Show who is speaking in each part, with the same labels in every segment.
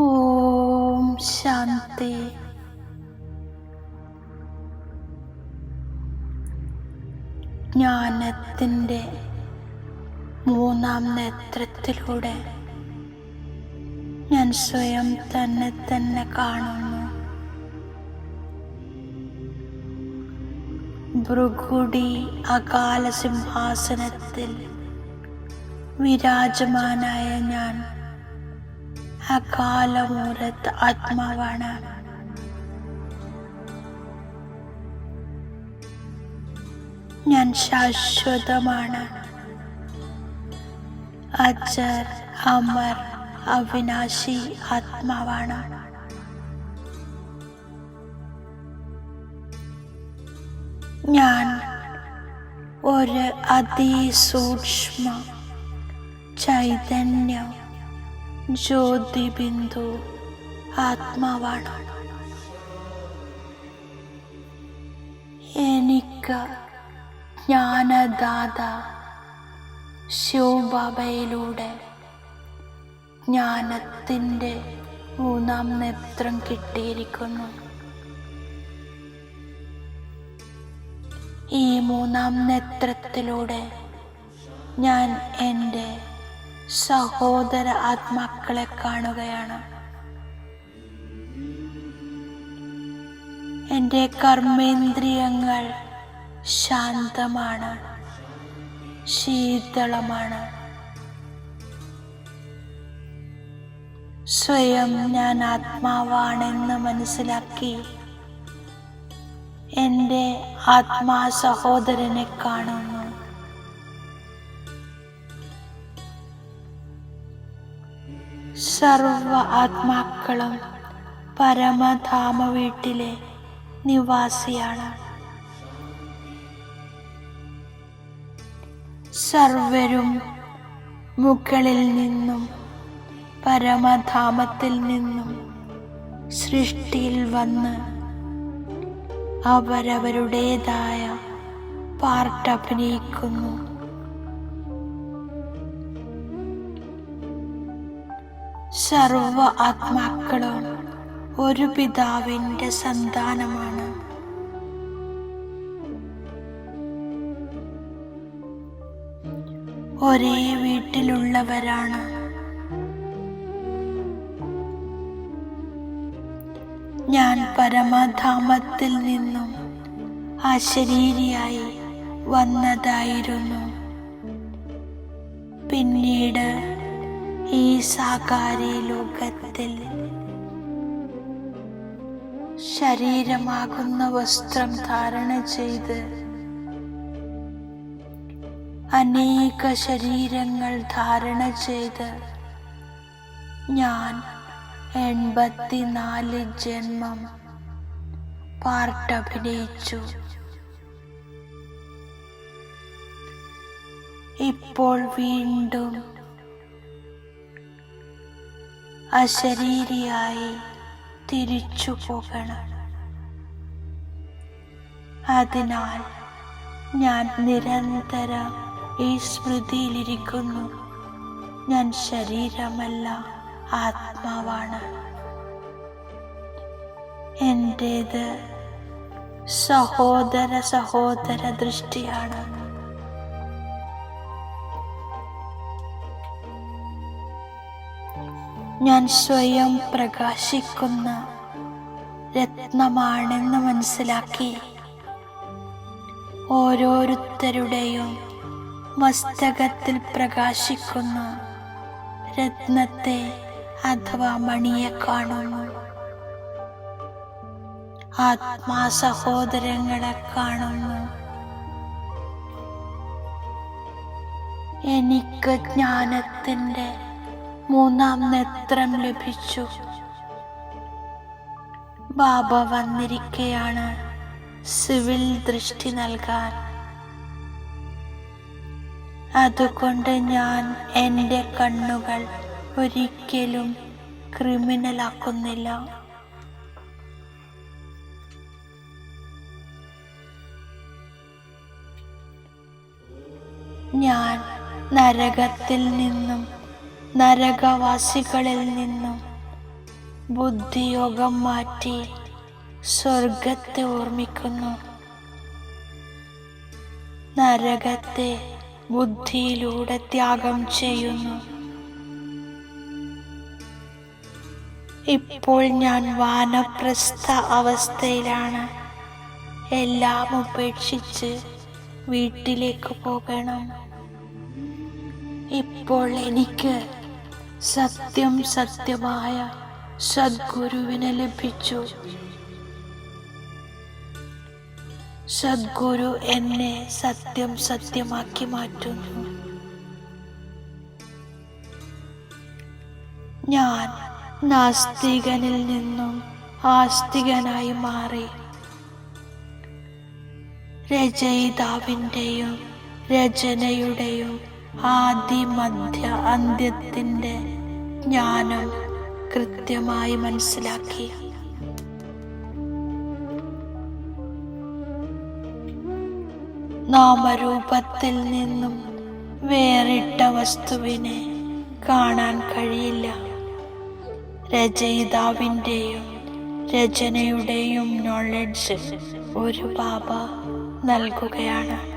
Speaker 1: ഓം ശാന്തി. ജ്ഞാനത്തിന്റെ മൂന്നാം നേത്രത്തിലൂടെ ഞാൻ സ്വയം തന്നെ തന്നെ കാണുന്നു. ഭൃഗുടി അകാല സിംഹാസനത്തിൽ വിരാജമാനായ ഞാൻ അകാലമൂലത്ത് ആത്മാവാണ്. ഞാൻ ശാശ്വതമാണ്. അജർ അമർ അവിനാശി ആത്മാവാണ്. ഞാൻ ഒരു അതിസൂക്ഷ്മ ചൈതന്യം ജ്യോതിബിന്ദു ആത്മാവാണ്. എനിക്ക് ജ്ഞാനദാത ശിവബാബയിലൂടെ ജ്ഞാനത്തിന്റെ മൂന്നാം നേത്രം കിട്ടിയിരിക്കുന്നു. ഈ മൂന്നാം നേത്രത്തിലൂടെ ഞാൻ എന്റെ സഹോദര ആത്മാക്കളെ കാണുകയാണ്. എന്റെ കർമ്മേന്ദ്രിയങ്ങൾ ശാന്തമാണ് ശീതളമാണ്. സ്വയം ഞാൻ ആത്മാവാണെന്ന് മനസ്സിലാക്കി എന്റെ ആത്മാ സഹോദരനെ കാണുന്നു സർവ ആത്മാക്കളും പരമധാമ വീട്ടിലെ നിവാസിയാണ്. സർവരും മുകളിൽ നിന്നും പരമധാമത്തിൽ നിന്നും സൃഷ്ടിയിൽ വന്ന് അവരവരുടേതായ പാർട്ട് അഭിനയിക്കുന്നു. സർവ ആത്മാക്കളും ഒരു പിതാവിന്റെ സന്താനമാണ്. ഒരേ വീട്ടിലുള്ളവരാണ്. ഞാൻ പരമധാമത്തിൽ നിന്നും അശരീരിയായി വന്നതായിരുന്നു. പിന്നീട് ഈ സാകാരി ലോകത്തിൽ ശരീരമാകുന്ന വസ്ത്രം ധാരണ ചെയ്ത് അനേക ശരീരങ്ങൾ ധാരണ ചെയ്ത് ഞാൻ എൺപത്തിനാല് ജന്മം പാർട്ട് അഭിനയിച്ചു ഇപ്പോൾ വീണ്ടും അശരീരിയായി തിരിച്ചു പോകണം അതിനാൽ ഞാൻ നിരന്തരം ഈ സ്മൃതിയിലിരിക്കുന്നു. ഞാൻ ശരീരമല്ല ആത്മാവാണ്. എന്റേത് സഹോദര സഹോദര ദൃഷ്ടിയാണ്. ഞാൻ സ്വയം പ്രകാശിക്കുന്ന രത്നമാണെന്ന് മനസ്സിലാക്കി ഓരോരുത്തരുടെയും മസ്തകത്തിൽ പ്രകാശിക്കുന്ന രത്നത്തെ അഥവാ മണിയെ കാണുന്നു ആത്മാ സഹോദരങ്ങളെ കാണുന്നു എനിക്ക് ജ്ഞാനത്തിന്റെ മൂന്നാം നേത്രം ലഭിച്ചു. ബാബ വന്നിരിക്കയാണ് സിവിൽ ദൃഷ്ടി നൽകാൻ. അതുകൊണ്ട് ഞാൻ എന്റെ കണ്ണുകൾ ഒരിക്കലും ക്രിമിനലാക്കുന്നില്ല. ഞാൻ നരകത്തിൽ നിന്നും നരകവാസികളിൽ നിന്നും ബുദ്ധിയോഗം മാറ്റി സ്വർഗത്തെ ഓർമ്മിക്കുന്നു. നരകത്തെ ബുദ്ധിയിലൂടെ ത്യാഗം ചെയ്യുന്നു. ഇപ്പോൾ ഞാൻ വാനപ്രസ്ഥ അവസ്ഥയിലാണ്. എല്ലാം ഉപേക്ഷിച്ച് വീട്ടിലേക്ക് പോകണം. ഇപ്പോൾ എനിക്ക് സത്യം സത്യമായ സദ്ഗുരുവിനെ ലഭിച്ചു. സദ്ഗുരു എന്നെ സത്യം സത്യമാക്കി മാറ്റുന്നു. ഞാൻ നാസ്തികനിൽ നിന്നും ആസ്തികനായി മാറി. രചയിതാവിന്റെയും രചനയുടെയും ആദി മധ്യ അന്ത്യത്തിന്റെ ജ്ഞാനം കൃത്യമായി മനസ്സിലാക്കി. നാമരൂപത്തിൽ നിന്നും വേറിട്ട വസ്തുവിനെ കാണാൻ കഴിയില്ല. രചയിതാവിന്റെയും രചനയുടെയും നോളജ് ഒരു ബാബ നൽകുകയാണ്.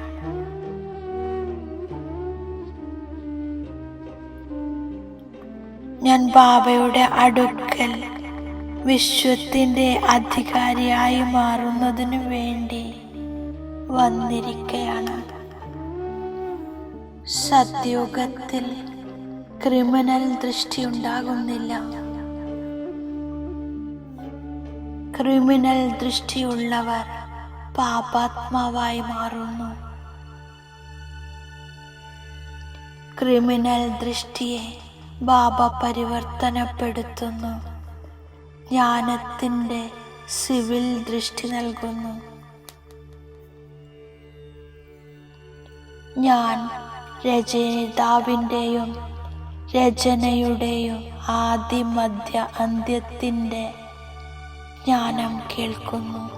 Speaker 1: ഞാൻ ബാബയുടെ അടുക്കൽ വിശ്വത്തിന്റെ അധികാരിയായി മാറുന്നതിനു വേണ്ടി വന്നിരിക്കയാണ്. സത്യുഗത്തിൽ ക്രിമിനൽ ദൃഷ്ടി ഉണ്ടാകുന്നില്ല. ക്രിമിനൽ ദൃഷ്ടിയുള്ളവർ പാപാത്മാവായി മാറുന്നു. ക്രിമിനൽ ദൃഷ്ടിയെ ബാബ പരിവർത്തനപ്പെടുത്തുന്നു. ജ്ഞാനത്തിന്റെ സിവിൽ ദൃഷ്ടി നൽകുന്നു. ഞാൻ രചയിതാവിന്റെയും രചനയുടെയും ആദ്യ മധ്യ അന്ത്യത്തിന്റെ ജ്ഞാനം കേൾക്കുന്നു.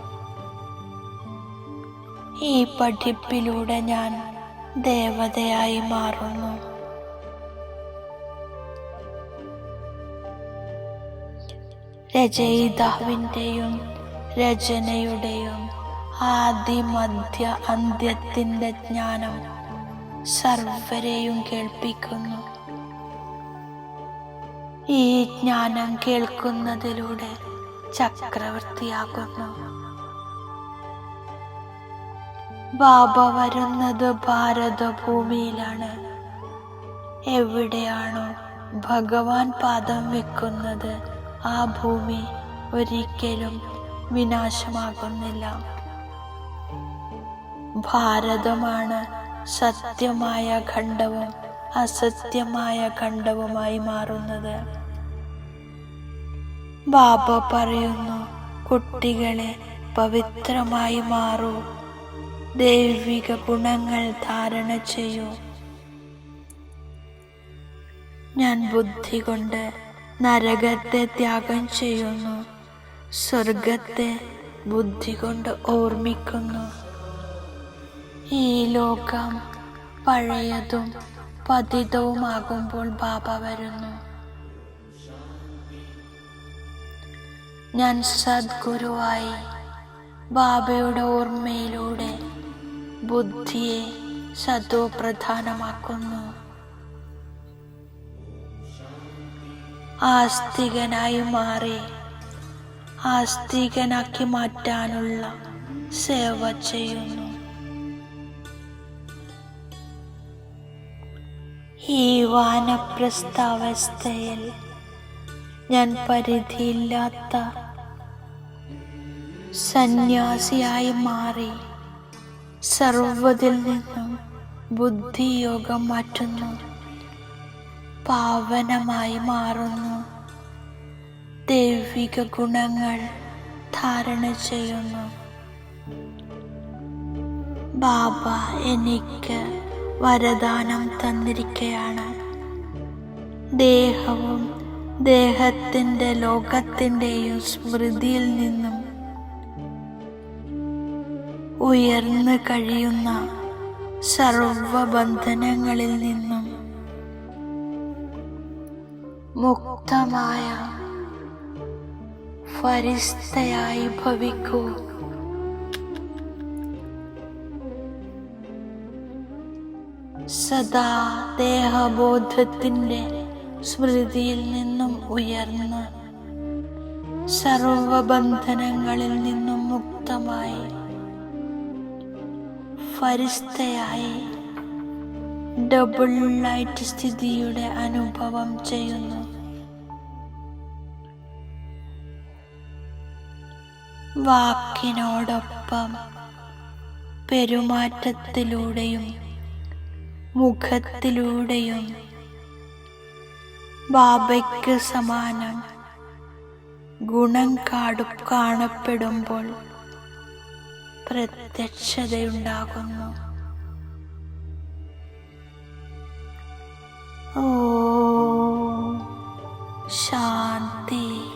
Speaker 1: ഈ പഠിപ്പിലൂടെ ഞാൻ ദേവതയായി മാറുന്നു. രചയിതാവിന്റെയും രചനയുടെയും ആദിമധ്യ അന്ത്യത്തിന്റെ ജ്ഞാനം സർവരെയും കേൾപ്പിക്കുന്നു. ഈ ജ്ഞാനം കേൾക്കുന്നതിലൂടെ ചക്രവർത്തിയാകുന്നു. ബാബ വരുന്നത് ഭാരതഭൂമിയിലാണ്. എവിടെയാണോ ഭഗവാൻ പാദം വെക്കുന്നത്. ആ ഭൂമി ഒരിക്കലും വിനാശമാകുന്നില്ല. ഭാരതമാണ് സത്യമായ ഖണ്ഡവും അസത്യമായ ഖണ്ഡവുമായി മാറുന്നത്. ബാബ പറയുന്നു കുട്ടികളെ പവിത്രമായി മാറൂ ദൈവിക ഗുണങ്ങൾ ധാരണ ചെയ്യൂ. ഞാൻ ബുദ്ധി കൊണ്ട് നരകത്തെ ത്യാഗം ചെയ്യുന്നു. സ്വർഗത്തെ ബുദ്ധി കൊണ്ട് ഓർമ്മിക്കുന്നു. ഈ ലോകം പഴയതും പതിതവുമാകുമ്പോൾ ബാബ വരുന്നു. ഞാൻ സദ്ഗുരുവായി ബാബയുടെ ഓർമ്മയിലൂടെ ബുദ്ധിയെ സത്വപ്രധാനമാക്കുന്നു ആസ്തികനായി മാറി. ആസ്തികനാക്കി മാറ്റാനുള്ള സേവ ചെയ്യുന്നു. ഈ വാനപ്രസ്ഥാവസ്ഥയിൽ ഞാൻ പരിധിയില്ലാത്ത സന്യാസിയായി മാറി സർവതിൽ നിന്നും ബുദ്ധിയോഗം മാറ്റുന്നു. പാവനമായി മാറുന്നു. ദൈവിക ഗുണങ്ങൾ ധാരണ ചെയ്യുന്നു. ബാബ എനിക്ക് വരദാനം തന്നിരിക്കുകയാണ് ദേഹവും ദേഹത്തിന്റെ ലോകത്തിന്റെയും സ്മൃതിയിൽ നിന്നും ഉയർന്നു കഴിയുന്ന സർവബന്ധനങ്ങളിൽ നിന്നും മുക്തമായ ഫരിസ്തയായി ഭവിക്കൂ. സദാ ദേഹബോധത്തിന്റെ സ്മൃതിയിൽ നിന്നും ഉയർന്ന് സർവബന്ധനങ്ങളിൽ നിന്നും മുക്തമായി ഫരിസ്തയായി ഡബിൾ ലൈറ്റ് സ്ഥിതിയുടെ അനുഭവം ചെയ്യുന്നു. വാക്കിനോടൊപ്പം പെരുമാറ്റത്തിലൂടെയും മുഖത്തിലൂടെയും ബാബയ്ക്ക് സമാനം ഗുണം കാടു കാണപ്പെടുമ്പോൾ പ്രത്യക്ഷതയുണ്ടാകുന്നു. ഓ ശാന്തി.